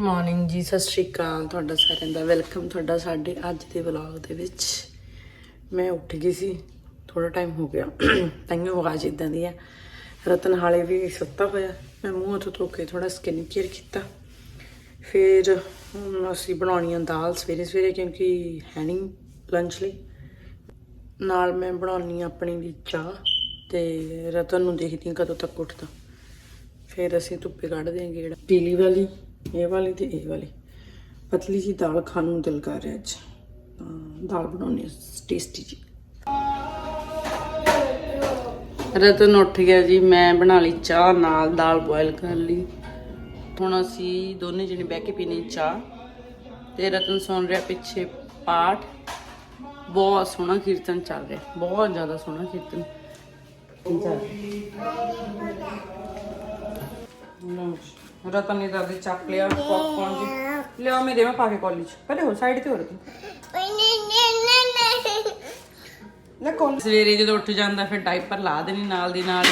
Morning ਜੀ, ਸਤਿ ਸ਼੍ਰੀ ਅਕਾਲ ਤੁਹਾਡਾ ਸਾਰਿਆਂ ਦਾ। ਵੈਲਕਮ ਤੁਹਾਡਾ ਸਾਡੇ ਅੱਜ ਦੇ ਵਲੌਗ ਦੇ ਵਿੱਚ। ਮੈਂ ਉੱਠ ਗਈ ਸੀ ਥੋੜਾ ਟਾਈਮ ਹੋ ਗਿਆ। ਤਾਈਓ ਆਵਾਜ਼ ਇਦਾਂ ਦੀ ਆ। ਰਤਨ ਹਾਲੇ ਵੀ ਸੁੱਤਾ ਹੋਇਆ। ਮੈਂ ਮੂੰਹ ਹੱਥ ਧੋ ਕੇ ਥੋੜਾ ਸਕਿਨ ਕੇਅਰ ਕੀਤਾ। ਫਿਰ ਅਸੀਂ ਬਣਾਉਣੀ ਆ ਦਾਲ ਸਵੇਰੇ ਸਵੇਰੇ, ਕਿਉਂਕਿ ਹੈ ਨਹੀਂ ਲੰਚ ਲਈ। ਨਾਲ ਮੈਂ ਬਣਾਉਣੀ ਆ ਆਪਣੀ ਲਈ ਚਾਹ, ਤੇ ਰਤਨ ਨੂੰ ਦੇਖਦੀ ਹਾਂ ਕਦੋਂ ਤੱਕ ਉੱਠਦਾ। ਫਿਰ ਅਸੀਂ ਧੁੱਪੇ ਕੱਢ ਦਿਆਂਗੇ ਜਿਹੜਾ ਪੀਲੀ ਵਾਲੀ ਇਹ ਵਾਲੀ ਤੇ ਇਹ ਵਾਲੀ। ਪਤਲੀ ਜੀ ਦਾਲ ਖਾਣ ਨੂੰ ਦਿਲ ਕਰ ਰਿਹਾ ਅੱਜ ਤਾਂ ਦਾਲ ਬਣਾਉਣੀ ਟੇਸਟੀ ਜੀ। ਰਤਨ ਉੱਠ ਗਿਆ ਜੀ, ਮੈਂ ਬਣਾ ਲਈ ਚਾਹ, ਨਾਲ ਦਾਲ ਬੋਇਲ ਕਰ ਲਈ। ਹੁਣ ਅਸੀਂ ਦੋਨੇ ਜਣੇ ਬਹਿ ਕੇ ਪੀਣੀ ਚਾਹ। ਤੇ ਰਤਨ ਸੁਣ ਰਿਹਾ ਪਿੱਛੇ ਪਾਠ। ਬਹੁਤ ਸੋਹਣਾ ਕੀਰਤਨ ਚੱਲ ਰਿਹਾ। ਬਹੁਤ ਜ਼ਿਆਦਾ ਸੋਹਣਾ ਕੀਰਤਨ। ਚੱਲ ਰਿਹਾ? ਲਓ ਜੀ। ਰਤਨ ਨੇ ਦਾਦੀ ਚੱਕ ਲਿਆ ਪੌਪਕੌਰਨ ਜੀ। ਲਿਆ ਮੇਰੇ ਮੈਂ ਪਾ ਕੇ ਕਾਲਜ ਪਹਿਲੇ ਹੋ ਸਾਈਡ ਤੇ ਹੋ ਰਤਨ ਲੈ ਕਾਲਜ ਸਵੇਰੇ ਜਦੋਂ ਉੱਠ ਜਾਂਦਾ ਫਿਰ ਡਾਈਪਰ ਲਾ ਦੇਣੀ ਨਾਲ ਦੀ ਨਾਲ। ਹੀ।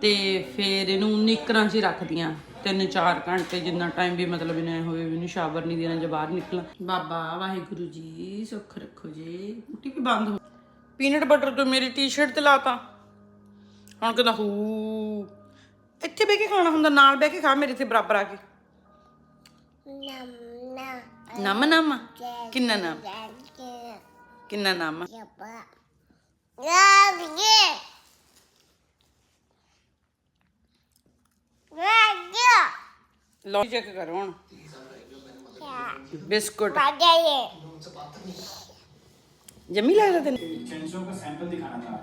ਤੇ ਫਿਰ ਇਹਨੂੰ ਨਿਕਰਾਂ 'ਚ ਹੀ ਰੱਖਦੀਆਂ। ਤਿੰਨ ਚਾਰ ਘੰਟੇ ਜਿੰਨਾ ਟਾਈਮ ਵੀ ਮਤਲਬ ਇਹਨੇ ਹੋਵੇ ਵੀ ਇਹਨੂੰ ਸ਼ਾਵਰ ਨਹੀਂ ਦੇਣਾ ਜੇ ਬਾਹਰ ਨਿਕਲਾਂ ਬਾਬਾ ਵਾਹਿਗੁਰੂ ਜੀ ਸੁੱਖ ਰੱਖੋ ਜੀ। ਮੁੱਠੀ ਵੀ ਬੰਦ ਹੋ ਪੀਨਟ ਬਟਰ ਤੋਂ ਮੇਰੀ ਟੀ-ਸ਼ਰਟ ਤੇ ਲਾਤਾ। ਹੁਣ ਕਹਿੰਦਾ ਹੂ। ਇੱਥੇ ਬਹਿ ਕੇ ਖਾਣਾ ਹੁੰਦਾ ਨਾਲ ਬਹਿ ਕੇ ਖਾ ਮੇਰੇ ਇੱਥੇ ਬਰਾਬਰ ਆ ਕੇ। ਨਮਨਾ। ਨਮ ਨਮ? ਕਿੰਨਾ ਨਮ? ਕਿੰਨਾ ਨਮ? ਜਪਾ। ਰਾਗੇ ਚੈੱਕ ਕਰੋ ਹੁਣ। ਬਿਸਕੁਟ। ਬਾਗੇ ਜਮੀ ਲੱਗਦਾ ਤੈਨੂੰ? 300 ਦਾ ਸੈਂਪਲ ਦਿਖਾਣਾ ਥਾ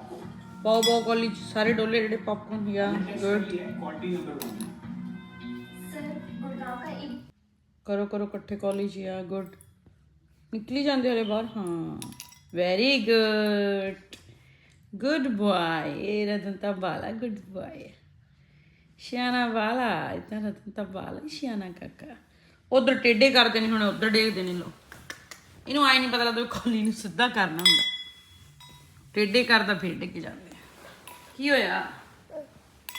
ਪਾਓ ਪਾਓ ਕਾਲੀ ਚ ਸਾਰੇ ਡੋਲੇ ਜਿਹੜੇ ਪੌਪਕੌਰਨ ਹੈਗਾ ਗੁੱਡ ਸਰ ਕਰੋ ਕਰੋ ਇਕੱਠੇ ਕਾਲਜ ਆ ਗੁੱਡ। ਨਿਕਲੀ ਜਾਂਦੇ ਹਲੇ ਬਾਹਰ? ਹਾਂ। ਵੈਰੀ ਗੁੱਡ ਗੁੱਡ ਬॉय ਇਹ ਰਤਨ ਬਾਲਾ ਗੁੱਡ ਬਾਏ ਸਿਆਣਾ ਵਾਲਾ ਇਤਾਂ ਰਤਨ ਤਾ ਬਾਲਾ ਸਿਆਣਾ ਕਾਕਾ। ਉਧਰ ਟੇਡੇ ਕਰਦੇ ਨੇ ਹੁਣ ਉਧਰ ਡੇਗਦੇ ਨੇ ਲੋ ਇਹਨੂੰ ਆਏ ਨਹੀਂ ਪਤਾ ਲੱਗਦਾ ਕਾਲੀ ਨੂੰ ਸਿੱਧਾ ਕਰਨਾ ਹੁੰਦਾ। ਟੇਡੇ ਕਰਦਾ ਫਿਰ ਡਿੱਗ ਜਾਂਦਾ। ਕੀ ਹੋਇਆ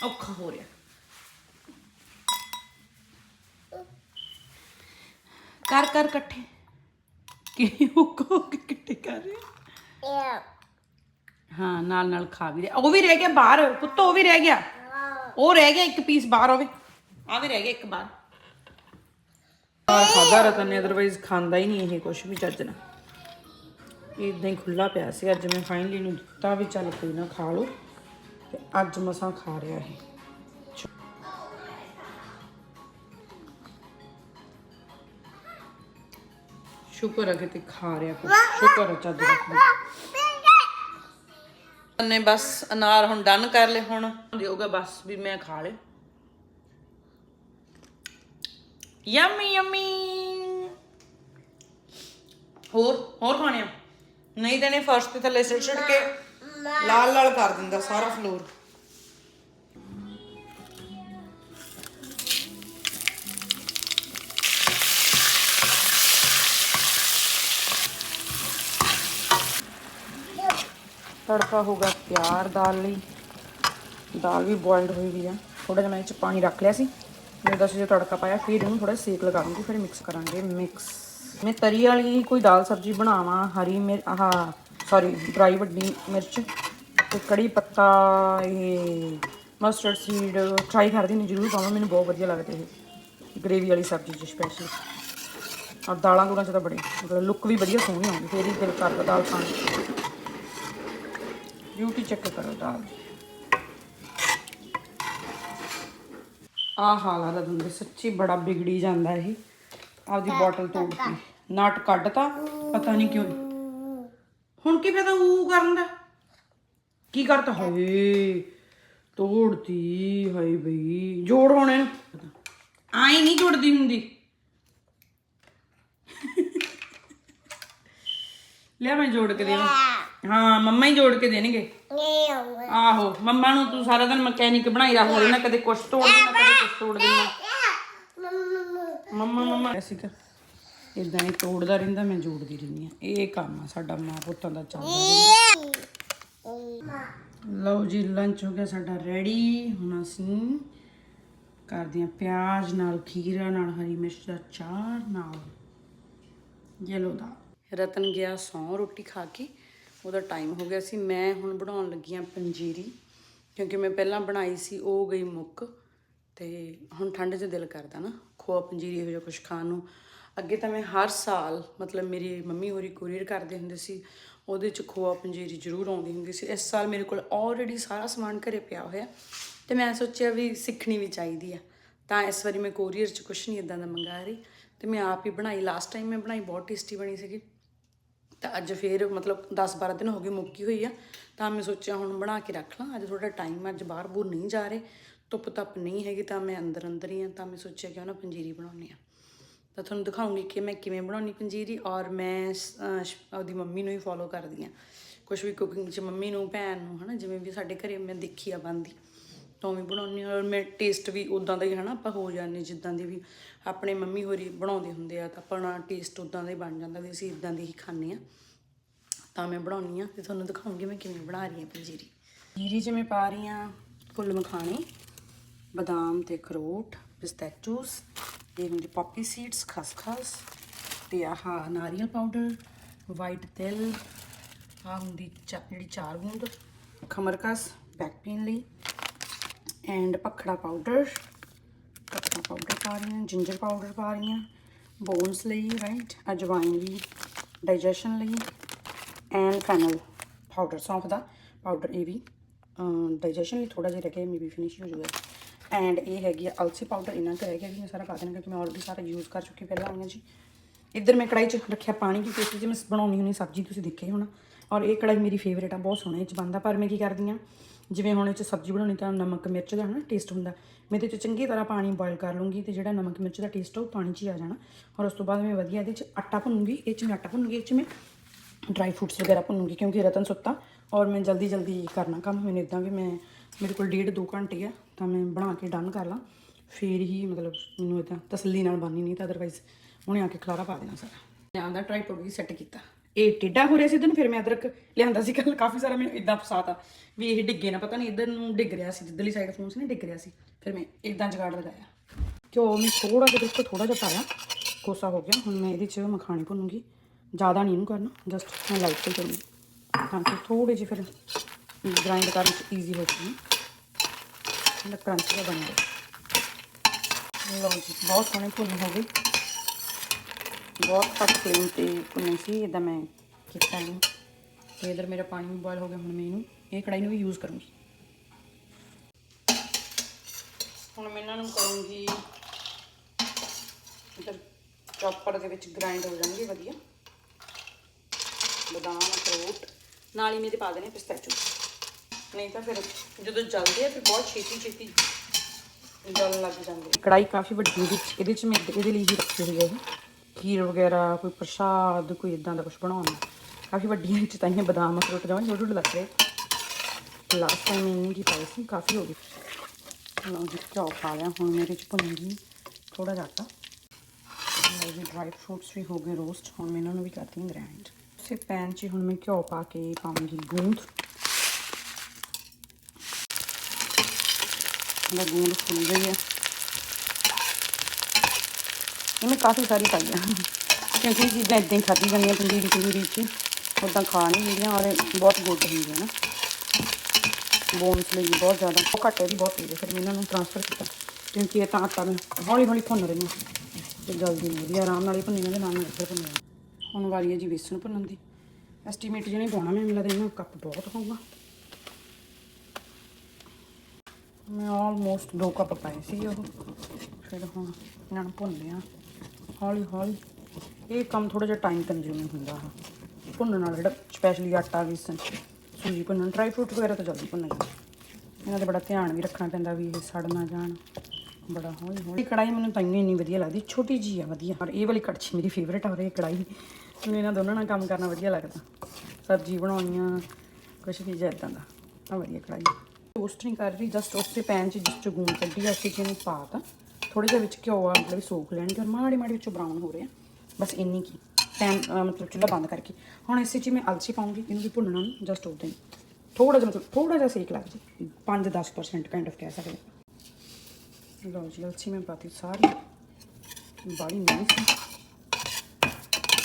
ਔਖਾ ਹੋ ਰਿਹਾ ਕਰ ਕਰ ਇਕੱਠੇ ਕਿ ਹੁਕੋ ਕਿ ਇਕੱਠੇ ਕਰ ਰਹੇ ਹਾਂ ਨਾਲ ਨਾਲ ਖਾ ਵੀ ਰਿਹਾ ਉਹ ਵੀ ਰਹਿ ਗਿਆ ਬਾਹਰ ਪੁੱਤ ਉਹ ਵੀ ਰਹਿ ਗਿਆ ਉਹ ਰਹਿ ਗਿਆ ਇੱਕ ਪੀਸ ਬਾਹਰ ਹੋਵੇ ਆ ਵੀ ਰਹਿ ਗਿਆ ਇੱਕ ਬਾਹਰ ਬਾਹਰ ਖਾਦਾ ਰਤਨ ਨੇ ਅਦਰਵਾਈਜ਼ ਖਾਂਦਾ ਹੀ ਨਹੀਂ ਇਹ ਕੁਝ ਵੀ ਚੱਜ ਨਾ ਇਦਾਂ ਹੀ ਖੁੱਲਾ ਪਿਆ ਸੀ, ਅੱਜ ਮੈਂ ਫਾਈਨਲੀ ਨੂੰ ਦਿੱਤਾ ਵੀ ਚੱਲ ਕੋਈ ਨਾ ਖਾ ਲਓ। ਤੇ ਅੱਜ ਮਸਾਂ ਖਾ ਰਿਹਾ ਇਹ। ਸ਼ੁਕਰ ਹੈ ਕਿ ਤੇ ਖਾ ਰਿਹਾ ਕੁਛ ਸ਼ੁਕਰ ਹੈ ਚੱਜ ਦਾ ਨੇ ਬਸ ਅਨਾਰ ਹੁਣ ਡਨ ਕਰ ਲਏ ਹੁਣ। ਦਿਓਗਾ ਬਸ ਵੀ ਮੈਂ ਖਾ ਲੇ ਯਮੀ ਯਮੀ। ਹੋਰ ਹੋਰ ਖਾਣੇ ਆ ਨਹੀਂ ਤਾਂ ਨੇ ਫਰਸ਼ ਤੇ ਥੱਲੇ ਸਿੱਟ ਸਿੱਟ ਕੇ। ਲਾਲ ਲਾਲ ਕਰ ਦਿੰਦਾ ਸਾਰਾ ਫਲੋਰ। ਤੜਕਾ ਹੋਗਾ ਤਿਆਰ ਦਾਲ ਲਈ। ਦਾਲ ਵੀ ਬੋਇਲਡ ਹੋਈ ਵੀ ਆ। ਥੋੜਾ ਜਿਹਾ ਮੈਂ ਇਹ ਚ ਪਾਣੀ ਰੱਖ ਲਿਆ ਸੀ। ਮੈਂ ਅਸੀਂ ਜੇ ਤੜਕਾ ਪਾਇਆ, ਫਿਰ ਇਹਨੂੰ ਥੋੜਾ ਸੇਕ ਲਗਾਉਂਗੀ, ਫਿਰ ਮਿਕਸ ਕਰਾਂਗੇ ਮਿਕਸ ਮੈਂ ਤਰੀ ਵਾਲੀ ਕੋਈ ਦਾਲ ਸਬਜ਼ੀ ਬਣਾਵਾਂ, ਹਰੀ ਮਿਰ, ਆਹ ਸੌਰੀ ਡਰਾਈ ਵੱਡੀ ਮਿਰਚ ਤੇ ਕੜੀ ਪੱਤਾ ਇਹ ਮਸਟਰਡ ਸੀਡ ਟਰਾਈ ਕਰਦੀ ਨਹੀਂ ਜ਼ਰੂਰ ਪਾਵਾਂ ਮੈਨੂੰ ਬਹੁਤ ਵਧੀਆ ਲੱਗਦੇ ਇਹ। ਗ੍ਰੇਵੀ ਵਾਲੀ ਸਬਜ਼ੀ ਚ ਸਪੈਸ਼ਲ ਔਰ ਦਾਲਾਂ ਦੂਲਾਂ ਚ ਤਾਂ ਬੜੇ ਮਤਲਬ ਲੁੱਕ ਵੀ ਵਧੀਆ ਸੋਹਣੀ ਆਉਂਦੀ ਫੇਰ ਹੀ ਦਿਲ ਕਰਦਾ ਦਾਲ ਖਾਣ ਬਿਊਟੀ ਚੈੱਕ ਕਰੋ ਦਾਲ। ਦੀ ਆ ਹਾਲ ਆ ਰਦਨ ਸੱਚੀ ਬੜਾ ਵਿਗੜੀ ਜਾਂਦਾ ਇਹ। ਆਪਦੀ ਬੋਟਲ ਤੋੜਤੀ ਨਟ ਕੱਢਤਾ ਪਤਾ ਨਹੀਂ ਕਿਉਂ। ਹੁਣ ਕੀ ਫਾਇਦਾ ਉਹ ਕਰਨ ਦਾ? ਕੀ ਕਰਤਾ ਹਾਏ ਤੋੜਤੀ, ਹਾਏ ਬਈ। ਜੋੜ ਹੋਣੇ ਆਈ ਨਹੀਂ ਜੁੜਦੀ ਹੁੰਦੀ। ਲਿਆ ਮੈਂ ਜੋੜ ਕੇ ਦੇਵਾਂ। ਹਾਂ, ਮੰਮਾ ਹੀ ਜੋੜ ਕੇ ਦੇਣਗੇ। ਆਹੋ, ਮੰਮਾ ਨੂੰ ਤੂੰ ਸਾਰਾ ਦਿਨ ਮਕੈਨਿਕ ਬਣਾਈ ਰੱਖ ਲੈਣਾ ਕਦੇ ਕੁਛ ਤੋੜ ਦੇਣਾ ਕਦੇ ਕੁਛ ਤੋੜ ਦੇਣਾ ਮੰਮਾ ਮੰਮਾ। ਐਸੀ ਕਰ। ਇਦਾਂ ਹੀ ਤੋੜਦਾ ਰਹਿੰਦਾ, ਮੈਂ ਜੋੜਦੀ ਰਹਿੰਦੀ ਆ ਇਹ ਕੰਮ ਆ ਸਾਡਾ, ਮਾਂ ਪੁੱਤਾਂ ਦਾ ਚੱਲਦਾ ਰਹਿੰਦਾ। ਲਓ ਜੀ ਲੰਚ ਹੋ ਗਿਆ ਸਾਡਾ ਰੈਡੀ ਹੁਣ ਅਸੀਂ ਕਰਦੇ ਹਾਂ ਪਿਆਜ਼ ਨਾਲ, ਖੀਰਾ ਨਾਲ, ਹਰੀ ਮਿਰਚ ਦਾ ਚਾਰ ਨਾਲ। ਯੈਲੋ ਦਾ। ਰਤਨ ਗਿਆ ਸੌਂ ਰੋਟੀ ਖਾ ਕੇ। ਉਹਦਾ ਟਾਈਮ ਹੋ ਗਿਆ ਸੀ। ਮੈਂ ਹੁਣ ਬਣਾਉਣ ਲੱਗੀ ਹਾਂ ਪੰਜੀਰੀ, ਕਿਉਂਕਿ ਮੈਂ ਪਹਿਲਾਂ ਬਣਾਈ ਸੀ, ਉਹ ਗਈ ਮੁੱਕ। ਤੇ ਹੁਣ ਠੰਡ 'ਚ ਦਿਲ ਕਰਦਾ ਨਾ, ਖੋਆ ਪੰਜੀਰੀ ਇਹੋ ਜਿਹਾ ਕੁਝ ਖਾਣ ਨੂੰ। ਅੱਗੇ ਤਾਂ ਮੈਂ ਹਰ ਸਾਲ ਮਤਲਬ ਮੇਰੀ ਮੰਮੀ ਹੋਰੀ ਕੋਰੀਅਰ ਕਰਦੇ ਹੁੰਦੇ ਸੀ, ਉਹਦੇ 'ਚ ਖੋਆ ਪੰਜੀਰੀ ਜ਼ਰੂਰ ਆਉਂਦੀ ਹੁੰਦੀ ਸੀ। ਇਸ ਸਾਲ ਮੇਰੇ ਕੋਲ ਆਲਰੇਡੀ ਸਾਰਾ ਸਮਾਨ ਘਰੇ ਪਿਆ ਹੋਇਆ ਤੇ ਮੈਂ ਸੋਚਿਆ ਵੀ ਸਿੱਖਣੀ ਵੀ ਚਾਹੀਦੀ ਆ। ਤਾਂ ਇਸ ਵਾਰੀ ਮੈਂ ਕੋਰੀਅਰ 'ਚ ਕੁਝ ਨਹੀਂ ਇਦਾਂ ਦਾ ਮੰਗਾ ਰਹੀ। ਤੇ ਮੈਂ ਆਪ ਹੀ ਬਣਾਈ ਲਾਸਟ ਟਾਈਮ ਮੈਂ ਬਣਾਈ, ਬਹੁਤ ਟੇਸਟੀ ਬਣੀ ਸੀਗੀ। ਤਾਂ ਅੱਜ ਫੇਰ ਮਤਲਬ 10-12 ਦਿਨ ਹੋ ਗਏ ਮੁੱਕੀ ਹੋਈ ਆ। ਤਾਂ ਮੈਂ ਸੋਚਿਆ ਹੁਣ ਬਣਾ ਕੇ ਰੱਖ ਲਾਂ, ਅੱਜ ਥੋੜਾ ਟਾਈਮ ਅੱਜ ਬਾਹਰ ਬੂਰ ਨਹੀਂ ਜਾ ਰਹੇ ਧੁੱਪ ਤੱਪ ਨਹੀਂ ਹੈਗੀ ਤਾਂ ਮੈਂ ਅੰਦਰ ਅੰਦਰ ਹੀ ਆ। ਤਾਂ ਮੈਂ ਸੋਚਿਆ ਕਿ ਉਹ ਨਾ ਪੰਜੀਰੀ ਬਣਾਉਣੀ ਆ। ਤਾਂ ਤੁਹਾਨੂੰ ਦਿਖਾਉਂਗੀ ਕਿ ਮੈਂ ਕਿਵੇਂ ਬਣਾਉਣੀ ਪੰਜੀਰੀ ਔਰ ਮੈਂ ਸ- ਆਪਦੀ ਮੰਮੀ ਨੂੰ ਹੀ ਫੋਲੋ ਕਰਦੀ ਆ ਕੁਝ ਵੀ ਕੁਕਿੰਗ 'ਚ ਮੰਮੀ ਨੂੰ, ਭੈਣ ਨੂੰ, ਹਨਾ, ਜਿਵੇਂ ਵੀ ਸਾਡੇ ਘਰੇ ਮੈਂ ਦੇਖੀ ਆ ਬੰਦੀ ਤਾਂ ਉਵੇਂ ਬਣਾਉਣੀ ਔਰ ਮੈਂ ਟੇਸਟ ਵੀ ਉਦਾਂ ਦਾ ਹੀ, ਹਨਾ, ਆਪਾਂ ਹੋ ਜਾਂਦੇ ਜਿੱਦਾਂ ਦੀ ਵੀ ਆਪਣੇ ਮੰਮੀ ਹੋਰੀ ਬਣਾਉਂਦੇ ਹੁੰਦੇ ਆ, ਤਾਂ ਆਪਣਾ ਟੇਸਟ ਉਦਾਂ ਦਾ ਹੀ ਬਣ ਜਾਂਦਾ ਵੀ ਅਸੀਂ ਇਦਾਂ ਦੀ ਹੀ ਖਾਂਦੇ ਆ ਤਾਂ ਮੈਂ ਬਣਾਉਣੀ ਆ ਤੇ ਤੁਹਾਨੂੰ ਦਿਖਾਉਂਗੀ ਮੈਂ ਕਿਵੇਂ ਬਣਾ ਰਹੀ ਹਾਂ ਪੰਜੀਰੀ। ਜੀਰੀ 'ਚ ਮੈਂ ਪਾ ਰਹੀ ਹਾਂ ਫੁੱਲ ਮਖਾਣੇ, ਬਦਾਮ ਤੇ ਅਖਰੋਟ ਪਿਸਤੈਚੂਸ ਇਹ ਹੁੰਦੀ ਪੌਪੀ ਸੀਡਸ ਖਸਖਸ ਤੇ ਆਹ ਨਾਰੀਅਲ ਪਾਊਡਰ ਵਾਈਟ ਤਿਲ, ਆਹ ਹੁੰਦੀ ਚਾ- ਜਿਹੜੀ ਚਾਰ ਬੂੰਦ, ਖਮਰਕਸ ਬੈਕ ਪੇਨ ਲਈ ਐਂਡ ਪਖੜਾ ਪਾਊਡਰ ਪਖੜਾ ਪਾਊਡਰ ਪਾ ਰਹੀ ਹਾਂ ਜਿੰਜਰ ਪਾਊਡਰ ਪਾ ਰਹੀ ਹਾਂ ਬੋਨਸ ਲਈ ਰਾਈਟ ਅਜਵਾਇਨ ਵੀ ਡਾਈਜੈਸ਼ਨ ਲਈ ਐਂਡ ਫੈਨਲ ਪਾਊਡਰ ਸੌਂਫ ਦਾ ਪਾਊਡਰ ਇਹ ਵੀ ਡਾਈਜੈਸ਼ਨ ਲਈ ਥੋੜਾ ਜਿਹਾ ਰਹਿ ਗਿਆ ਮੇਬੀ ਫਿਨਿਸ਼ ਹੋ ਜਾਊਗਾ। ਐਂਡ ਇਹ ਹੈਗੀ ਆ ਅਲਸੀ ਪਾਊਡਰ ਇਹਨਾਂ ਕੁ ਹੈਗਾ ਵੀ ਮੈਂ ਸਾਰਾ ਪਾ ਦੇਣਾ ਕਿਉਂਕਿ ਮੈਂ ਆਲਰੇਡੀ ਸਾਰਾ ਯੂਜ਼ ਕਰ ਚੁੱਕੀ ਪਹਿਲਾਂ ਆਈਆਂ ਜੀ। ਇੱਧਰ ਮੈਂ ਕੜਾਈ 'ਚ ਰੱਖਿਆ ਪਾਣੀ ਕਿਉਂਕਿ ਇਸ 'ਚ ਮੈਂ ਬਣਾਉਣੀ ਹੁੰਦੀ ਸਬਜ਼ੀ, ਤੁਸੀਂ ਦੇਖਿਆ ਹੋਣਾ। ਔਰ ਇਹ ਕੜਾਈ ਮੇਰੀ ਫੇਵਰੇਟ ਆ, ਬਹੁਤ ਸੋਹਣਾ ਇਹ 'ਚ ਬਣਦਾ। ਪਰ ਮੈਂ ਕੀ ਕਰਦੀ ਆ ਜਿਵੇਂ ਹੁਣ ਇਹ 'ਚ ਸਬਜ਼ੀ ਬਣਾਉਣੀ ਤਾਂ ਨਮਕ, ਮਿਰਚ ਦਾ ਨਾ ਟੇਸਟ ਹੁੰਦਾ, ਮੈਂ ਇਹਦੇ 'ਚ ਚੰਗੀ ਤਰ੍ਹਾਂ ਪਾਣੀ ਬੋਇਲ ਕਰ ਲੂੰਗੀ ਤੇ ਜਿਹੜਾ ਨਮਕ, ਮਿਰਚ ਦਾ ਟੇਸਟ ਆ ਉਹ ਪਾਣੀ 'ਚ ਹੀ ਆ ਜਾਣਾ। ਔਰ ਉਸ ਤੋਂ ਬਾਅਦ ਮੈਂ ਵਧੀਆ ਇਹਦੇ 'ਚ ਆਟਾ ਭੁੰਨੂੰਗੀ, ਇਹ 'ਚ ਮੈਂ ਆਟਾ ਭੁੰਨੂੰਗੀ, ਇਹ 'ਚ ਮੈਂ ਡਰਾਈ ਫਰੂਟਸ ਵਗੈਰਾ ਭੁੰਨੂੰਗੀ ਕਿਉਂਕਿ ਰਤਨ ਸੁੱਤਾ। ਔਰ ਮੈਂ ਜਲਦੀ ਜਲਦੀ ਕਰਨਾ ਕੰਮ, ਮੈਨੂੰ ਇਦਾਂ ਵੀ ਮੈਂ, ਮੇਰੇ ਕੋਲ ਡੇਢ ਦੋ ਘੰਟੇ ਆ ਤਾਂ ਮੈਂ ਬਣਾ ਕੇ ਡਨ ਕਰ ਲਾਂ। ਫੇਰ ਹੀ ਮਤਲਬ ਮੈਨੂੰ ਇਦਾਂ ਤਸੱਲੀ ਨਾਲ ਬਣਨੀ ਨਹੀਂ ਤਾਂ ਅਦਰਵਾਈਜ਼ ਉਹਨੇ ਆ ਕੇ ਖਲਾਰਾ ਪਾ ਦੇਣਾ ਸਾਰਾ। ਮੈਂ ਆਂਦਾ ਟ੍ਰਾਈਪੋਡ ਵੀ ਸੈੱਟ ਕੀਤਾ। ਇਹ ਟੇਢਾ ਹੋ ਰਿਹਾ ਸੀ ਦਿਨ ਫਿਰ ਮੈਂ ਅਦਰਕ ਲਿਆਂਦਾ ਸੀ ਕੱਲ ਕਾਫੀ ਸਾਰਾ ਮੈਨੂੰ ਇਦਾਂ ਫਸਾਤਾ ਵੀ ਇਹ ਡਿੱਗੇ ਨਾ, ਪਤਾ ਨਹੀਂ ਇਧਰ ਨੂੰ ਡਿੱਗ ਰਿਹਾ ਸੀ, ਜਿੱਧਰਲੀ ਸਾਈਡ ਫੋਨ ਸੀ ਨਾ, ਡਿੱਗ ਰਿਹਾ ਸੀ। ਫਿਰ ਮੈਂ ਇਦਾਂ ਜਗਾੜ ਲਗਾਇਆ। ਘਿਓ ਮੈਂ ਥੋੜਾ ਜਿਹਾ ਵਿੱਚ ਥੋੜਾ ਜਿਹਾ ਪਾਇਆ। ਕੋਸਾ ਹੋ ਗਿਆ। ਹੁਣ ਮੈਂ ਇਹਦੇ 'ਚ ਮਖਾਣੀ ਭੁੰਨੂਗੀ। ਜ਼ਿਆਦਾ ਨਹੀਂ ਇਹਨੂੰ ਕਰਨਾ ਜਸਟ ਮੈਂ ਲਾਈਟ ਤੇ ਕਰੂੰਗੀ ਤਾਂ ਕਿ ਥੋੜੇ ਜਿਹੇ ਫਿਰ ਗ੍ਰਾਈਂਡ ਕਰਨ 'ਚ ਈਜ਼ੀ ਹੋ ਜਾਵੇ ਇਹਦਾ ਕਰੰਚ ਦਾ ਬਣ ਗਿਆ। ਲਓ ਜੀ, ਬਹੁਤ ਸੋਹਣੇ ਭੁੰਨ ਹੋ ਗਏ ਬਹੁਤ ਘੱਟ ਫਲੇਮ ਤੇ ਭੁੰਨੇ ਸੀ ਇਦਾਂ ਮੈਂ ਕੀਤਾ ਇਹਨੂੰ ਤੇ ਇਧਰ ਮੇਰਾ ਪਾਣੀ ਵੀ ਬੋਇਲ ਹੋ ਗਿਆ ਹੁਣ ਮੈਂ ਇਹਨੂੰ ਇਹ ਕੜਾਈ ਨੂੰ ਵੀ ਯੂਜ਼ ਕਰੂੰਗੀ। ਹੁਣ ਮੈਂ ਇਹਨਾਂ ਨੂੰ ਕਰੂੰਗੀ ਇਧਰ ਚੌਪਰ ਦੇ ਵਿੱਚ ਗ੍ਰਾਈਂਡ ਹੋ ਜਾਣਗੇ, ਵਧੀਆ। ਬਦਾਮ, ਅਖਰੋਟ, ਨਾਲ ਹੀ ਮੇਰੇ ਪਾ ਦੇਣੇ ਪਿਸਤਾਚੂ ਨਹੀਂ ਤਾਂ ਫਿਰ ਜਦੋਂ ਜਲਦੇ ਆ ਫਿਰ ਬਹੁਤ ਛੇਤੀ ਛੇਤੀ ਜਲ ਲੱਗ ਜਾਂਦੇ ਕੜਾਈ ਕਾਫੀ ਵੱਡੀ ਵਿੱਚ ਇਹਦੇ 'ਚ ਮੈਂ ਇਹਦੇ ਲਈ ਹੀ ਰੱਖੀ ਹੋਈ ਹੈ ਇਹ। ਖੀਰ ਵਗੈਰਾ, ਕੋਈ ਪ੍ਰਸ਼ਾਦ, ਕੋਈ ਇਦਾਂ ਦਾ ਕੁਝ ਬਣਾਉਣਾ ਕਾਫੀ ਵੱਡੀਆਂ ਵਿੱਚ ਤਾਂ ਇਹ ਬਦਾਮ ਅਖਰੋਟ ਜਮਾਂ ਛੋਟੇ ਛੋਟੇ ਲੱਗ ਰਹੇ ਲਾਸਟ ਟਾਈਮ ਇਹਨੇ ਕੀ ਪਾਈ ਸੀ, ਕਾਫੀ ਹੋ ਗਈ। ਲਓ ਜੀ, ਘਿਓ ਪਾ ਲਿਆ। ਹੁਣ ਮੇਰੇ 'ਚ ਭੁੰਨੂਗੀ ਥੋੜਾ ਜਿਹਾ ਆਟਾ। ਲਓ ਜੀ ਡਰਾਈ ਫਰੂਟਸ ਵੀ ਹੋ ਗਏ ਰੋਸਟ ਹੁਣ ਮੈਂ ਇਹਨਾਂ ਨੂੰ ਵੀ ਕਰਦੀ ਹਾਂ ਗ੍ਰਾਈਂਡ ਉਸੇ ਪੈਨ 'ਚ ਹੁਣ ਮੈਂ ਘਿਓ ਪਾ ਕੇ ਪਾਉਂਗੀ ਗੂੰਦ। ਇਹਦਾ ਫੁੱਲ ਗਈ ਹੈ ਇਹਨੇ ਕਾਫੀ ਸਾਰੀ ਪਾਈ ਆ ਕਿਉਂਕਿ ਇਹ ਚੀਜ਼ਾਂ ਇਦਾਂ ਹੀ ਖਾਧੀ ਜਾਂਦੀਆਂ ਤੰਦੂਰੀ ਤੰਦੂਰੀ ਚ। ਉਦਾਂ ਖਾ ਨਹੀਂ ਹੁੰਦੀਆਂ ਔਰ ਬਹੁਤ ਗੁੱਡ ਹੁੰਦੀਆਂ ਨਾ। ਬੋਨਸ ਲਈ ਬਹੁਤ ਜ਼ਿਆਦਾ। ਉਹ ਘੱਟ ਵੀ ਬਹੁਤ ਤੇਜ਼ ਫਿਰ ਮੈਂ ਇਹਨਾਂ ਨੂੰ ਟ੍ਰਾਂਸਫਰ ਕੀਤਾ। ਕਿਉਂਕਿ ਇਹ ਤਾਂ ਆਟਾ ਮੈਂ ਹੌਲੀ ਹੌਲੀ ਭੁੰਨ ਰਹੀ ਹਾਂ। ਤੇ ਜਲਦੀ ਨਹੀਂ ਵਧੀਆ, ਆਰਾਮ ਨਾਲ ਹੀ ਭੁੰਨੀ ਜਾਂਦੇ ਨਾਲ ਨਾਲ ਇੱਧਰ ਭੁੰਨੀ ਹੁਣ ਵਾਰੀ ਹੈ ਜੀ ਵੇਸਣ ਭੁੰਨਣ ਦੀ। ਐਸਟੀਮੇਟ ਜਿਹਨੇ ਪਾਉਣਾ ਮੈਨੂੰ ਲੱਗਦਾ ਇਹਨਾਂ ਕੱਪ ਬਹੁਤ ਹੋਊਗਾ। ਮੈਂ ਆਲਮੋਸਟ 2 ਕੱਪ ਪਾਏ ਸੀ ਉਹ। ਫਿਰ ਹੁਣ ਇਹਨਾਂ ਨੂੰ ਭੁੰਨ ਲਿਆ ਹੌਲੀ ਹੌਲੀ। ਇਹ ਕੰਮ ਥੋੜਾ ਜਿਹਾ ਟਾਈਮ ਕੰਜ਼ਿਊਮਿੰਗ ਹੁੰਦਾ ਆ। ਭੁੰਨਣ ਨਾਲ ਜਿਹੜਾ ਸਪੈਸ਼ਲੀ ਆਟਾ, ਵੇਸਣ, ਸੂਜੀ ਭੁੰਨਣ ਡਰਾਈ ਫਰੂਟ ਵਗੈਰਾ ਤਾਂ ਜਲਦੀ ਭੁੰਨ ਜਾਂਦੇ ਇਹਨਾਂ ਦਾ ਬੜਾ ਧਿਆਨ ਵੀ ਰੱਖਣਾ ਪੈਂਦਾ ਵੀ ਇਹ ਸੜ ਨਾ ਜਾਣ। ਬੜਾ ਹੌਲੀ ਹੌਲੀ। ਕੜਾਈ ਮੈਨੂੰ ਤਾਂ ਇੰਨੀ ਵਧੀਆ ਲੱਗਦੀ, ਛੋਟੀ ਜੀ ਆ ਵਧੀਆ। ਔਰ ਇਹ ਵਾਲੀ ਕੜਛੀ ਮੇਰੀ ਫੇਵਰੇਟ ਆ, ਔਰ ਇਹ ਕੜਾਈ ਮੈਨੂੰ ਇਹਨਾਂ ਦੋਨਾਂ ਨਾਲ ਕੰਮ ਕਰਨਾ ਵਧੀਆ ਲੱਗਦਾ। ਸਬਜ਼ੀ ਬਣਾਉਣੀਆਂ ਕੁਛ ਵੀ ਜਿਹਾ ਇਦਾਂ ਦਾ। ਆ ਵਧੀਆ ਕੜਾਈ ਟੋਸਟ ਨਹੀਂ ਕਰ ਰਹੀ ਜਸਟ ਉਸੇ ਪੈਨ 'ਚ ਜਿਸ 'ਚ ਗੂੰਦ ਕੱਢੀ ਆ, ਅਸੀਂ ਕਿਹਨੂੰ ਪਾਤਾ ਥੋੜਾ ਜਿਹਾ ਵਿੱਚ ਘਿਓ ਆ, ਮਤਲਬ ਸੋਖ ਲੈਣਗੇ ਔਰ ਮਾੜੀ ਮਾੜੀ ਵਿੱਚੋਂ ਬਰਾਊਨ ਹੋ ਰਿਹਾ। ਬਸ ਇੰਨੀ ਕੀ ਪੈਨ ਮਤਲਬ ਚੁੱਲ੍ਹਾ ਬੰਦ ਕਰਕੇ। ਹੁਣ ਇਸੇ 'ਚ ਮੈਂ ਅਲਸੀ ਪਾਉਂਗੀ, ਇਹਨੂੰ ਵੀ ਭੁੰਨਣਾ ਨੂੰ ਜਸਟ ਉਦਾਂ ਹੀ ਥੋੜਾ ਜਿਹਾ ਮਤਲਬ ਥੋੜਾ ਜਿਹਾ ਸੇਕ ਲੱਗ ਜੇ। 5-10% ਕਾਈਂਡ ਆਫ ਕਹਿ ਸਕਦੇ ਲਓ ਜੀ, ਅਲਸੀ ਮੈਂ ਪਾਤੀ ਸਾਰੀ। ਬਾੜੀ ਨਹੀਂ ਸੀ।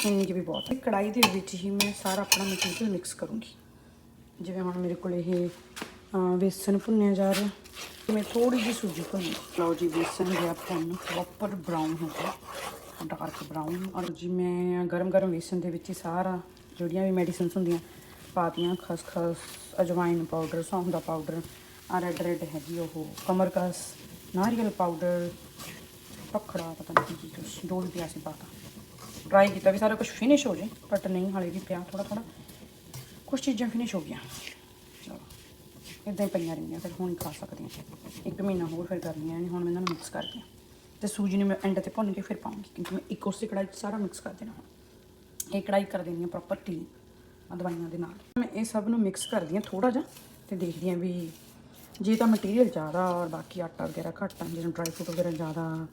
ਇੰਨੀ ਕੁ ਵੀ ਬਹੁਤ ਹੈ। ਕੜਾਈ ਦੇ ਵਿੱਚ ਹੀ ਮੈਂ ਸਾਰਾ ਆਪਣਾ ਮਟੀਰੀਅਲ ਮਿਕਸ ਕਰੂੰਗੀ। ਜਿਵੇਂ ਹੁਣ ਮੇਰੇ ਕੋਲ ਇਹ ਵੇਸਣ ਭੁੰਨਿਆ ਜਾ ਰਿਹਾ। ਮੈਂ ਥੋੜੀ ਜਿਹੀ ਸੂਜੀ ਭੁੰਨੀ ਲਓ ਜੀ ਵੇਸਣ ਗਿਆ ਭੁੰਨ ਪ੍ਰੋਪਰ ਬਰਾਊਨ ਹੋ ਗਿਆ। ਡਾਰਕ ਬਰਾਊਨ ਔਰ ਜੀ, ਮੈਂ ਗਰਮ ਗਰਮ ਵੇਸਣ ਦੇ ਵਿੱਚ ਹੀ ਸਾਰਾ, ਜਿਹੜੀਆਂ ਵੀ ਮੈਡੀਸਿਨਸ ਹੁੰਦੀਆਂ, ਪਾਤੀਆਂ ਖਸਖਸ ਅਜਵਾਇਨ ਪਾਊਡਰ ਸੌਂਫ ਦਾ ਪਾਊਡਰ ਆ ਰੈਡ ਰੈਡ ਹੈਗੀ ਉਹ, ਕਮਰਕਸ, ਨਾਰੀਅਲ ਪਾਊਡਰ ਪਖੜਾ ਪਤਾ ਨਹੀਂ ਕੀ ਕੁਛ ਜੋ ਪਿਆ ਸੀ ਪਾਤਾ। ਟਰਾਈ ਕੀਤਾ ਵੀ ਸਾਰਾ ਕੁਝ ਫਿਨਿਸ਼ ਹੋ ਜੇ ਬਟ ਨਹੀਂ, ਹਾਲੇ ਵੀ ਪਿਆ ਥੋੜਾ ਥੋੜਾ ਕੁਝ ਚੀਜ਼ਾਂ ਫਿਨਿਸ਼ ਹੋ ਗਈਆਂ। ਇਦਾਂ ਹੀ ਪਈਆਂ ਰਹੀਆਂ, ਫਿਰ ਹੁਣ ਹੀ ਖਾ ਸਕਦੇ ਹਾਂ ਇੱਕ ਮਹੀਨਾ ਹੋਰ ਫਿਰ ਕਰਨੀਆਂ ਨੇ, ਹੁਣ ਮੈਂ ਇਹਨਾਂ ਨੂੰ ਮਿਕਸ ਕਰਕੇ। ਤੇ ਸੂਜੀ ਨੂੰ ਮੈਂ ਐਂਡ ਤੇ ਭੁੰਨ ਕੇ ਫਿਰ ਪਾਉਂਗੀ, ਕਿਉਂਕਿ ਮੈਂ ਇੱਕ ਉਸੇ ਕੜਾਈ 'ਚ ਸਾਰਾ ਮਿਕਸ ਕਰ ਦੇਣਾ ਹੁਣ। ਇਹ ਕੜਾਈ ਕਰ ਦੇਣੀ ਹੈ ਪ੍ਰੋਪਰ ਕਲੀਨ ਆ ਦਵਾਈਆਂ ਦੇ ਨਾਲ। ਮੈਂ ਇਹ ਸਭ ਨੂੰ ਮਿਕਸ ਕਰਦੀ ਹਾਂ ਥੋੜਾ ਜਿਹਾ ਤੇ ਦੇਖਦੀ ਹਾਂ ਵੀ ਜੇ ਤਾਂ ਮਟੀਰੀਅਲ ਜ਼ਿਆਦਾ ਔਰ ਬਾਕੀ ਆਟਾ ਵਗੈਰਾ ਘੱਟ ਆ, ਜਿਵੇਂ ਡਰਾਈ ਫਰੂਟ ਵਗੈਰਾ ਜ਼ਿਆਦਾ,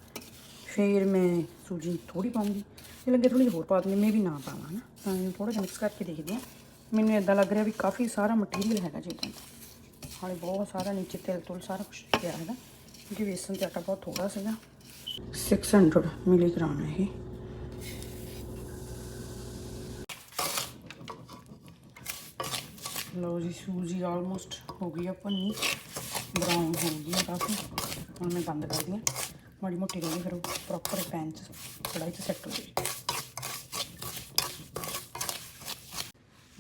ਫਿਰ ਮੈਂ ਸੂਜੀ ਥੋੜੀ ਪਾਉਂਗੀ। ਇਹ ਲੱਗੇ ਥੋੜੀ ਹੋਰ ਪਾ ਦੂੰਗੀ ਮੈਂ ਵੀ ਨਾ ਪਾਵਾਂ ਨਾ। ਤਾਂ ਇਹਨੂੰ ਥੋੜਾ ਜਿਹਾ ਮਿਕਸ ਕਰਕੇ ਦੇਖਦੀ ਹਾਂ। ਮੈਨੂੰ ਇਦਾਂ ਲੱਗ ਰਿਹਾ ਵੀ ਕਾਫੀ ਸਾਰਾ ਮਟੀਰੀਅਲ ਹੈਗਾ ਜੀ ਇਹਦੇ ਹਾਲੇ ਬਹੁਤ ਸਾਰਾ ਨੀਚੇ ਤਿਲ ਤੁਲ ਸਾਰਾ ਕੁਝ ਪਿਆ ਹੈਗਾ। ਕਿਉਂਕਿ ਵੇਸਣ ਤੇ ਆਟਾ ਬਹੁਤ ਥੋੜਾ ਸੀਗਾ। 600 ਮਿਲੀਗ੍ਰਾਮ ਹੈ ਇਹ। ਲਓ ਜੀ, ਸੂਜੀ ਆਲਮੋਸਟ ਹੋ ਗਈ ਆ ਭੰਨੀ। ਬਰਾਊਨ ਹੋ ਗਈ ਆ ਕਾਫੀ। ਹੁਣ ਮੈਂ ਬੰਦ ਕਰਦੀ ਹਾਂ। ਮਾੜੀ ਮੋਟੀ ਰਹੀ ਫਿਰ ਪ੍ਰੋਪਰ ਪੈਨ ਚ ਕੜਾਈ ਚ ਸੈੱਟ ਹੋ ਜਾਏਗੀ।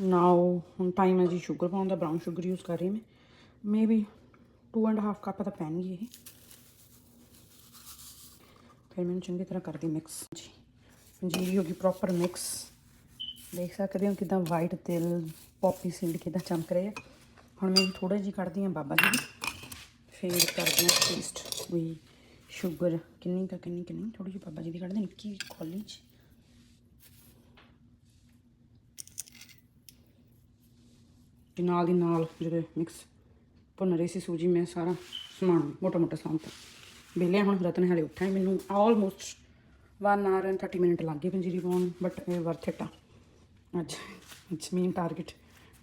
ਨਾਓ ਹੁਣ ਟਾਈਮ ਹੈ ਜੀ ਸ਼ੂਗਰ ਪਾਉਣ ਦਾ। ਬਰਾਊਨ ਸ਼ੂਗਰ ਯੂਜ਼ ਕਰ ਰਹੀ ਮੈਂ। ਮੇਬੀ 2 ਐਂਡ ਹਾਫ ਕੱਪ ਤਾਂ ਪੈਣਗੇ ਇਹ। ਫਿਰ ਮੈਨੂੰ ਚੰਗੀ ਤਰ੍ਹਾਂ ਕਰਦੀ ਮਿਕਸ ਜੀ, ਪੰਜੀਰੀ ਹੋ ਗਈ ਪ੍ਰੋਪਰ ਮਿਕਸ ਦੇਖ ਸਕਦੇ ਹੋ ਕਿਦਾਂ ਵਾਈਟ ਤਿਲ ਪੌਪੀ ਸੀਡ ਕਿਦਾਂ ਚਮਕ ਰਹੇ ਆ। ਹੁਣ ਮੈਂ ਥੋੜਾ ਜਿਹੀ ਕੱਢਦੀ ਹਾਂ ਬਾਬਾ ਜੀ ਫਿਰ ਕਰਦੇ ਹਾਂ ਟੇਸਟ ਵੀ ਸ਼ੂਗਰ ਕਿੰਨੀ ਕੁ ਕਿੰਨੀ ਕਿੰਨੀ ਥੋੜੀ ਜਿਹੀ ਬਾਬਾ ਜੀ ਦੀ ਕੱਢਦੇ ਨਿੱਕੀ ਖੋਲੀ ਚ। ਤੇ ਨਾਲ ਦੀ ਨਾਲ ਜਿਹੜੇ ਮਿਕਸ ਭੁੰਨ ਰਹੀ ਸੀ ਸੂਜੀ ਮੈਂ ਸਾਰਾ ਸਮਾਨ ਮੋਟਾ ਮੋਟਾ ਸਮਾਨ ਸਾਂਤਾ ਵੇਲਿਆ ਹੁਣ ਰਤਨ ਹਾਲੇ ਉੱਠਿਆ ਮੈਨੂੰ ਆਲਮੋਸਟ 1 ਆਵਰ ਐਂਡ 30 ਮਿੰਟ ਲੱਗ ਗਏ ਪੰਜੀਰੀ ਪਾਉਣ ਬਟ ਇਹ ਵਰਥ ਇਟ ਆ। ਅੱਜ ਇਟਸ ਮੀਨ ਟਾਰਗੇਟ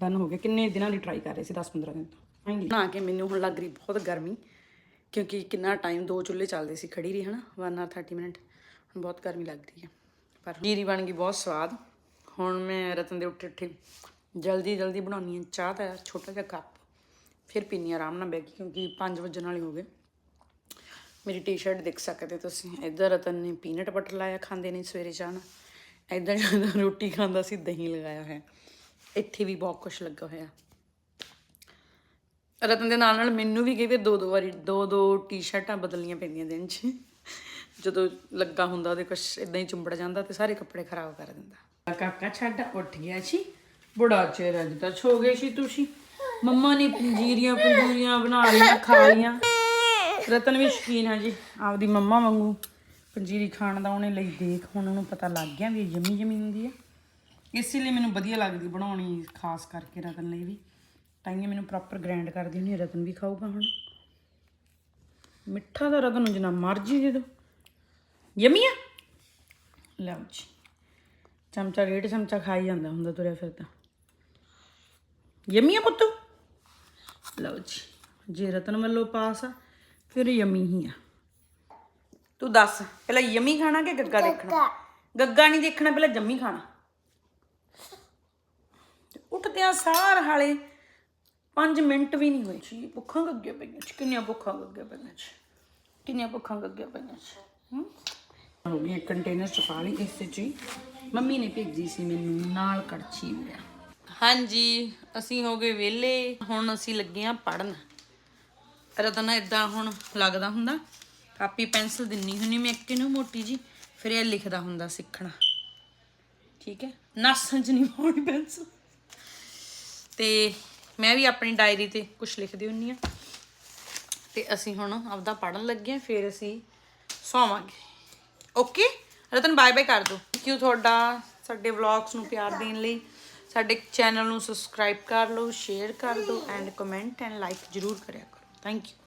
ਡਨ ਹੋ ਗਿਆ ਕਿੰਨੇ ਦਿਨਾਂ ਦੀ ਟਰਾਈ ਕਰ ਰਹੇ ਸੀ 10 15 ਦਿਨ ਤੋਂ? ਹਾਂਜੀ ਨਾ। ਕਿ ਮੈਨੂੰ ਹੁਣ ਲੱਗ ਰਹੀ ਬਹੁਤ ਗਰਮੀ, ਕਿਉਂਕਿ ਕਿੰਨਾ ਟਾਈਮ ਦੋ ਚੁੱਲ੍ਹੇ ਚੱਲਦੇ ਸੀ ਖੜੀ ਰਹੀ, ਹਨਾ? 1 ਆਰ 30 ਮਿੰਟ ਹੁਣ ਬਹੁਤ ਗਰਮੀ ਲੱਗ ਰਹੀ ਹੈ। ਪਰ ਜੀਰੀ ਬਣ ਗਈ, ਬਹੁਤ ਸਵਾਦ। ਹੁਣ ਮੈਂ ਰਤਨ ਦੇ ਉੱਠੇ ਉੱਠੇ ਜਲਦੀ ਜਲਦੀ ਬਣਾਉਣੀ ਹੈ ਚਾਹ ਦਾ, ਛੋਟਾ ਜਿਹਾ ਕੱਪ। ਫਿਰ ਪੀਣੀ ਆਰਾਮ ਨਾਲ ਬਹਿ ਕੇ, ਕਿਉਂਕਿ 5 ਵਜੇ ਨਾਲ ਹੋ ਗਏ। ਮੇਰੀ ਟੀ-ਸ਼ਰਟ ਦੇਖ ਸਕਦੇ ਤੁਸੀਂ। ਇੱਧਰ ਰਤਨ ਨੇ ਪੀਨਟ ਬਟਰ ਲਾਇਆ ਖਾਂਦੇ ਨੇ ਸਵੇਰੇ ਚਾਹ ਨਾਲ ਇੱਧਰ ਜਦੋਂ ਰੋਟੀ ਖਾਂਦਾ ਸੀ, ਦਹੀਂ ਲਗਾਇਆ ਹੋਇਆ। ਇੱਥੇ ਵੀ ਬਹੁਤ ਕੁਝ ਲੱਗਾ ਹੋਇਆ। ਰਤਨ ਦੇ ਨਾਲ ਨਾਲ ਮੈਨੂੰ ਵੀ ਕਈ ਵਾਰ ਦੋ ਦੋ ਵਾਰੀ ਦੋ ਦੋ ਟੀ-ਸ਼ਰਟਾਂ ਬਦਲਣੀਆਂ ਪੈਂਦੀਆਂ ਦਿਨ 'ਚ। ਜਦੋਂ ਲੱਗਾ ਹੁੰਦਾ ਉਹਦੇ ਕੁਝ ਇਦਾਂ ਹੀ ਚੁੰਬੜ ਜਾਂਦਾ ਤੇ ਸਾਰੇ ਕੱਪੜੇ ਖਰਾਬ ਕਰ ਦਿੰਦਾ। ਕਾਕਾ ਛੱਡ, ਉੱਠ ਗਿਆ ਸੀ। ਬੁੜਾ ਚਿਰ ਅੱਜ ਛੋ ਗਏ ਸੀ ਤੁਸੀਂ। ਮੰਮਾ ਨੇ ਪੰਜੀਰੀਆਂ ਪੰਜੂਰੀਆਂ ਬਣਾ ਲਈਆਂ, ਖਾ ਲਈਆਂ। ਰਤਨ ਵੀ ਸ਼ਕੀਨ ਹੈ ਜੀ, ਆਪਦੀ ਮੰਮਾ ਵਾਂਗੂ ਪੰਜੀਰੀ ਖਾਣ ਦਾ ਉਹਨੇ ਲਈ ਦੇਖ, ਹੁਣ ਉਹਨੂੰ ਪਤਾ ਲੱਗ ਗਿਆ ਵੀ ਇਹ ਜੰਮੀ ਜੰਮੀ ਹੁੰਦੀ ਹੈ ਇਸੇ ਲਈ ਮੈਨੂੰ ਵਧੀਆ ਲੱਗਦੀ ਬਣਾਉਣੀ, ਖਾਸ ਕਰਕੇ ਰਤਨ ਲਈ ਵੀ। ਤਾਈਏ ਮੈਨੂੰ ਪ੍ਰੋਪਰ ਗ੍ਰੈਂਡ ਕਰਦੀ ਹੁੰਦੀ ਰਤਨ ਵੀ ਖਾਊਗਾ ਹੁਣ। ਮਿੱਠਾ ਦਾ ਰਤਨ ਨੂੰ ਜਿੰਨਾ ਮਰਜ਼ੀ ਦੇ ਦੋ ਯਮੀ ਆ? ਲਓ ਜੀ। ਚਮਚਾ, ਡੇਢ ਚਮਚਾ ਖਾਈ ਜਾਂਦਾ ਹੁੰਦਾ ਤੁਰਿਆ ਫਿਰਦਾ। ਯਮੀ ਆ ਪੁੱਤ? ਲਓ ਜੀ ਜੇ ਰਤਨ ਵੱਲੋਂ ਪਾਸ ਆ ਫਿਰ ਯਮੀ ਹੀ ਆ। ਤੂੰ ਦੱਸ ਪਹਿਲਾਂ ਯਮੀ ਖਾਣਾ ਕਿ ਗੱਗਾ ਦੇਖਣਾ? ਗੱਗਾ ਨਹੀਂ ਦੇਖਣਾ ਪਹਿਲਾਂ ਜੰਮੀ ਖਾਣਾ। ਉੱਠਦਿਆਂ ਸਾਰ ਹਾਲੇ 5 ਮਿੰਟ ਵੀ ਨਹੀਂ ਹੋਏ। ਜੀ ਭੁੱਖਾਂ ਗੱਗੇ ਪਈਆਂ ਚ ਕਿੰਨੀਆਂ ਭੁੱਖਾਂ ਗੱਗੇ ਪਈਆਂ ਚ ਕਿੰਨੀਆਂ ਭੁੱਖਾਂ ਗੱਗੇ ਪਈਆਂ ਚ ਹੂੰ? ਗਈ ਕੰਟੇਨਰ ਚ ਪਾ ਲਈ ਇਸ ਚ ਮੰਮੀ ਨੇ ਭੇਜੀ ਸੀ ਮੈਨੂੰ ਨਾਲ ਕੜਛੀ ਮਿਲਿਆ। ਹਾਂਜੀ, ਅਸੀਂ ਹੋ ਗਏ ਵਿਹਲੇ। ਹੁਣ ਅਸੀਂ ਲੱਗੇ ਆ ਪੜਨ ਰਤਨ ਇਦਾਂ ਹੁਣ ਲੱਗਦਾ ਹੁੰਦਾ, ਕਾਪੀ, ਪੈਨਸਲ ਦਿੰਨੀ ਹੁੰਨੀ ਮੈਂ ਇੱਕ ਨੂੰ ਮੋਟੀ ਜੀ ਫਿਰ ਇਹ ਲਿਖਦਾ ਹੁੰਦਾ ਸਿੱਖਣਾ। ਠੀਕ ਹੈ? ਨਾਸਾਂ 'ਚ ਨਹੀਂ ਪਾਉਣੀ ਪੈਨਸਲ। ਤੇ ਮੈਂ ਵੀ ਆਪਣੀ ਡਾਇਰੀ ਤੇ ਕੁਝ ਲਿਖਦੀ ਹੁੰਨੀ ਆ ਤੇ ਅਸੀਂ ਹੁਣ ਆਪਦਾ ਪੜਨ ਲੱਗੇ ਆ ਫਿਰ ਅਸੀਂ ਸੌਵਾਂਗੇ। ਓਕੇ ਰਤਨ ਬਾਏ ਬਾਏ ਕਰ ਦਿਓ ਥੈਂਕ ਯੂ ਤੁਹਾਡਾ, ਸਾਡੇ ਵਲੌਗਸ ਨੂੰ ਪਿਆਰ ਦੇਣ ਲਈ ਸਾਡੇ ਚੈਨਲ ਨੂੰ ਸਬਸਕ੍ਰਾਈਬ ਕਰ ਲਓ ਸ਼ੇਅਰ ਕਰ ਦਿਓ ਐਂਡ ਕਮੈਂਟ ਐਂਡ ਲਾਈਕ ਜਰੂਰ ਕਰਿਆ ਕਰੋ। Thank you